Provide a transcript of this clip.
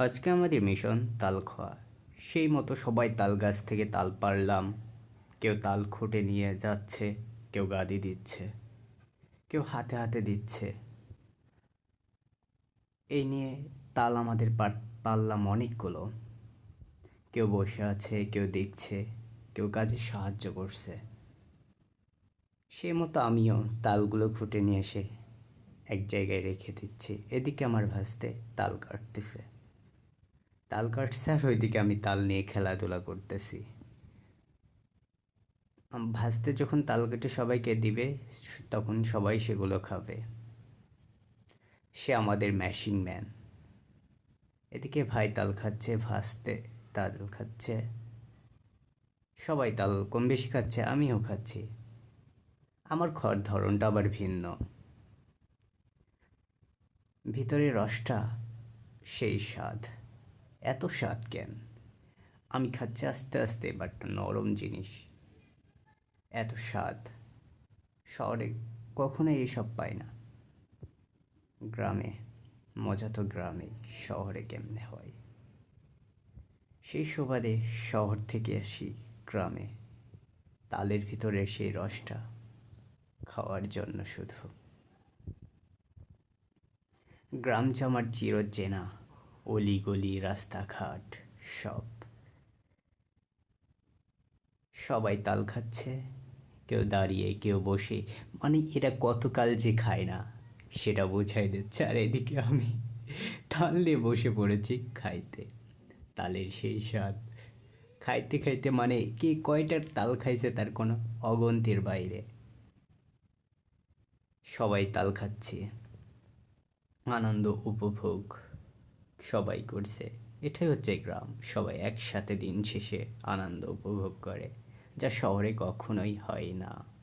আজকে আমাদের মিশন তাল খাওয়া সেই মতো সবাই তাল গাছ থেকে তাল পারলাম কেউ তাল খুঁটে নিয়ে যাচ্ছে, কেউ গাদি দিচ্ছে, কেউ হাতে হাতে দিচ্ছে। এই নিয়ে তাল আমাদের পারলাম অনেকগুলো। কেউ বসে আছে, কেউ দেখছে, কেউ কাজে সাহায্য করছে। সে মতো আমিও তালগুলো খুঁটে নিয়ে এসে এক জায়গায় রেখে দিচ্ছি। এদিকে আমার ভাসতে তাল কাটতেছে। তাল কাটছে আর ওইদিকে আমি তাল নিয়ে খেলাধুলা করতেছি। ভাসতে যখন তাল কেটে সবাইকে দিবে তখন সবাই সেগুলো খাবে। সে আমাদের ম্যাশিং ম্যান এদিকে ভাই তাল খাচ্ছে ভাসতে তাল খাচ্ছে। সবাই তাল কম বেশি খাচ্ছে, আমিও খাচ্ছি। আমার খাওয়ার ধরনটা আবার ভিন্ন। ভিতরের রসটা সেই স্বাদ। এত স্বাদ কেন? আমি খাচ্ছি আস্তে আস্তে বাট নরম জিনিস। এত স্বাদ। শহরে কখনোই এসব পাই না। গ্রামে, মজা তো গ্রামেই শহরে কেমনে হয়? সেই সুবাদে শহর থেকে আসি গ্রামে। তালের ভিতরে সেই রসটা খাওয়ার জন্য শুধু। গ্রাম যে আমার চিরচেনা। অলিগলি রাস্তাঘাট সব। সবাই তাল খাচ্ছে, কেউ দাঁড়িয়ে, কেউ বসে। মানে এরা কতকাল যে খায় না, সেটা বোঝাই দিচ্ছে। আর এদিকে আমি তাল নিয়ে বসে পড়েছি খাইতে। তালের সেই স্বাদ। খাইতে খাইতে মানে কে কয়টার তাল খাইছে তার কোনো অগন্তির বাইরে। সবাই তাল খাচ্ছে। আনন্দ উপভোগ। সবাই করছে। এটাই হচ্ছে গ্রাম। সবাই একসাথে দিন শেষে আনন্দ উপভোগ করে, যা শহরে কখনোই হয় না।